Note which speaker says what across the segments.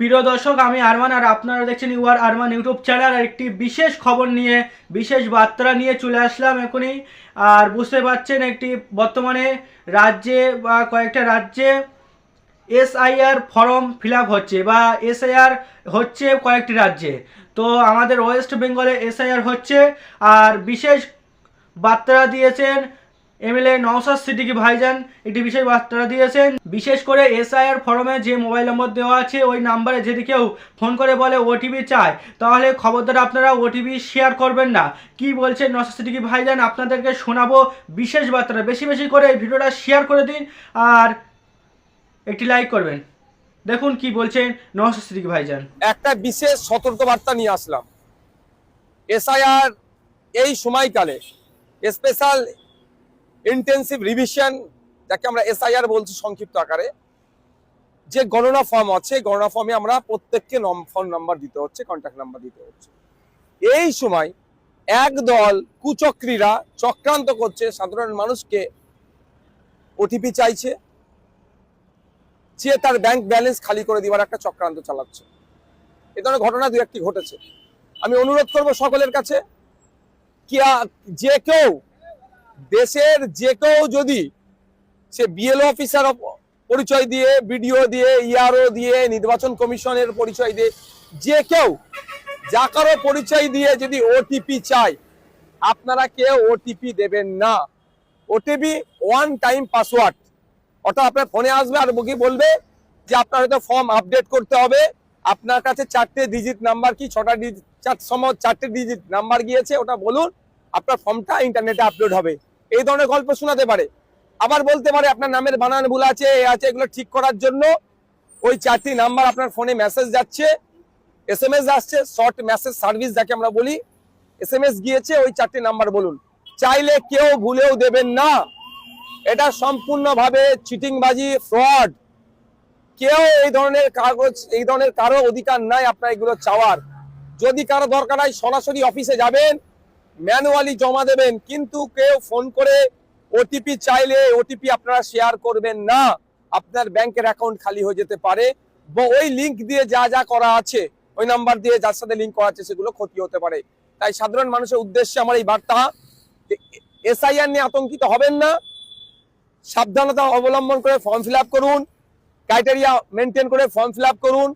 Speaker 1: প্রিয় দর্শক, আমি আরমান আর আপনারা দেখছেন ইউআর আরমান ইউটিউব চ্যানেল আর একটি বিশেষ খবর নিয়ে, বিশেষ বার্তা নিয়ে চলে আসলাম এখনই। আর বুঝতে পারছেন একটি বর্তমানে রাজ্যে বা কয়েকটা রাজ্যে এসআইআর ফর্ম ফিল হচ্ছে বা এসআইআর হচ্ছে কয়েকটি রাজ্যে। তো আমাদের ওয়েস্ট বেঙ্গলে এসআইআর হচ্ছে আর বিশেষ বার্তা দিয়েছেন এমএলএ নওসাদ সিদ্দিকি ভাইজান একটি বিশেষ বার্তা দিয়েছেন। বিশেষ করে এসআইআর ফর্মে যে মোবাইল নম্বর দেওয়া আছে, ওই নাম্বারে যদি কেউ ফোন করে বলে ওটিপি চায়, তাহলে খবরদার আপনারা ওটিপি শেয়ার করবেন না। কি বলছেন নওসাদ সিদ্দিকি ভাইজান? আপনাদেরকে শোনাবো বিশেষ বার্তাটা। বেশি বেশি করে এই ভিডিওটা শেয়ার করে দিন আর একটি লাইক করবেন। দেখুন কি বলছেন নওসাদ সিদ্দিকি ভাইজান।
Speaker 2: একটা বিশেষ সতর্ক বার্তা নিয়ে আসলাম। এসআইআর এই সময়কালে স্পেশাল ইন্টেন্সিভ রিভিশন যাকে আমরা এসআইআর বলছি সংক্ষিপ্ত আকারে, যে গণনা ফর্ম আছে, গণনা ফর্মে আমরা প্রত্যেককে ফোন নাম্বার দিতে হচ্ছে কন্ট্যাক্ট নাম্বার দিতে হচ্ছে। এই সময় একদল কুচক্রীরা চক্রান্ত করছে, সাধারণ মানুষকে ওটিপি চাইছে চেয়ে তার ব্যাংক ব্যালেন্স খালি করে দেওয়ার একটা চক্রান্ত চালাচ্ছে। এ ধরনের ঘটনা দু একটি ঘটেছে। আমি অনুরোধ করব সকলের কাছে, কি যে কেউ দেশের যে কেউ যদি সে বিএলও অফিসার পরিচয় দিয়ে বিডিও দিয়ে ইআরও দিয়ে, নির্বাচন কমিশনের পরিচয় দিয়ে, যে কেউ যা কারও পরিচয় দিয়ে যদি ওটিপি চায়, আপনারা কেউ ওটিপি দেবেন না। ওটিপি ওয়ান টাইম পাসওয়ার্ড অর্থাৎ আপনার ফোনে আসবে আর মুখে বলবে যে আপনার হয়তো ফর্ম আপডেট করতে হবে। আপনার কাছে চারটে ডিজিট নাম্বার কি? ছটা ডিজিট চার সময় চারটে ডিজিট নাম্বার গিয়েছে, ওটা বলুন। আপনার ফর্মটা ইন্টারনেটে আপলোড হবে। এই ধরনের গল্প শোনাতে পারে। আবার বলতে পারে আপনার নামের বানান ভুল আছে, এ আছে, এগুলো ঠিক করার জন্য ওই চারটি নাম্বার আপনার ফোনে মেসেজ যাচ্ছে এস এম এস আসছে শর্ট মেসেজ সার্ভিস যাকে আমরা বলি এস এম এস গিয়েছে, ওই চারটি নাম্বার বলুন। চাইলে কেউ ভুলেও দেবেন না। এটা সম্পূর্ণভাবে চিটিংবাজি ফ্রড কেউ এই ধরনের কাগজ, এই ধরনের কারও অধিকার নাই আপনার এগুলো চাওয়ার। যদি কারও দরকার হয়, সরাসরি অফিসে যাবেন ম্যানুয়ালি জমা দেবেন, কিন্তু কেউ ফোন করে ওটিপি চাইলে ওটিপি আপনারা শেয়ার করবেন না। আপনার ব্যাংকের অ্যাকাউন্ট খালি হয়ে যেতে পারে। ওই লিংক দিয়ে যা যা করা আছে, ওই নাম্বার দিয়ে যার সাথে লিঙ্ক করা আছে, সেগুলো ক্ষতি হতে পারে। তাই সাধারণ মানুষের উদ্দেশ্যে আমার এই বার্তা এসআইআর নিয়ে আতঙ্কিত হবেন না। সাবধানতা অবলম্বন করে ফর্ম ফিল করুন। ক্রাইটেরিয়া মেনটেন করে ফর্ম ফিল করুন।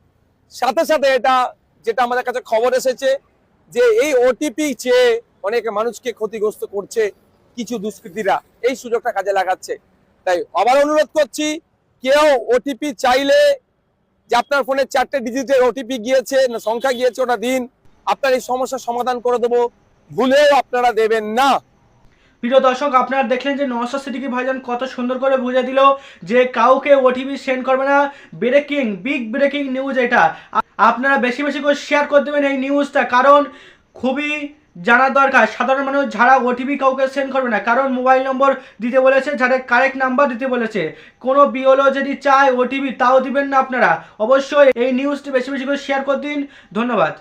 Speaker 2: সাথে সাথে এটা, যেটা আমাদের কাছে খবর এসেছে, যে এই ওটিপি চেয়ে অনেক মানুষকে ক্ষতিগ্রস্ত করছে কিছু দুষ্কৃতীরা। এই সুযোগটা কাজে লাগাচ্ছে। তাই আবার অনুরোধ করছি, কেউ ওটিপি চাইলে যে আপনার ফোনে চারটে ডিজিটের ওটিপি গিয়েছে, না সংখ্যা গিয়েছে ওটা দিন, আপনার এই সমস্যার সমাধান করে দেবো, ভুলেও আপনারা দেবেন না।
Speaker 1: প্রিয় দর্শক, আপনারা দেখলেন যে নওসাদ সিদ্দিকি ভাইজান কত সুন্দর করে বুঝে দিল যে কাউকে ওটিপি সেন্ড করবে না। ব্রেকিং বিগ ব্রেকিং নিউজ এটা। আপনারা বেশি বেশি করে শেয়ার করে দেবেন এই নিউজটা কারণ খুবই জানার দরকার। সাধারণ মানুষ যারা ওটিপি কাউকে সেন্ড করবে না, কারণ মোবাইল নম্বর দিতে বলেছে যারা কারেক্ট নাম্বার দিতে বলেছে। কোনো বিওলো যদি চায় ওটিপি তাও দিবেন না আপনারা। অবশ্যই এই নিউজটি বেশি বেশি করে শেয়ার করে দিন। ধন্যবাদ।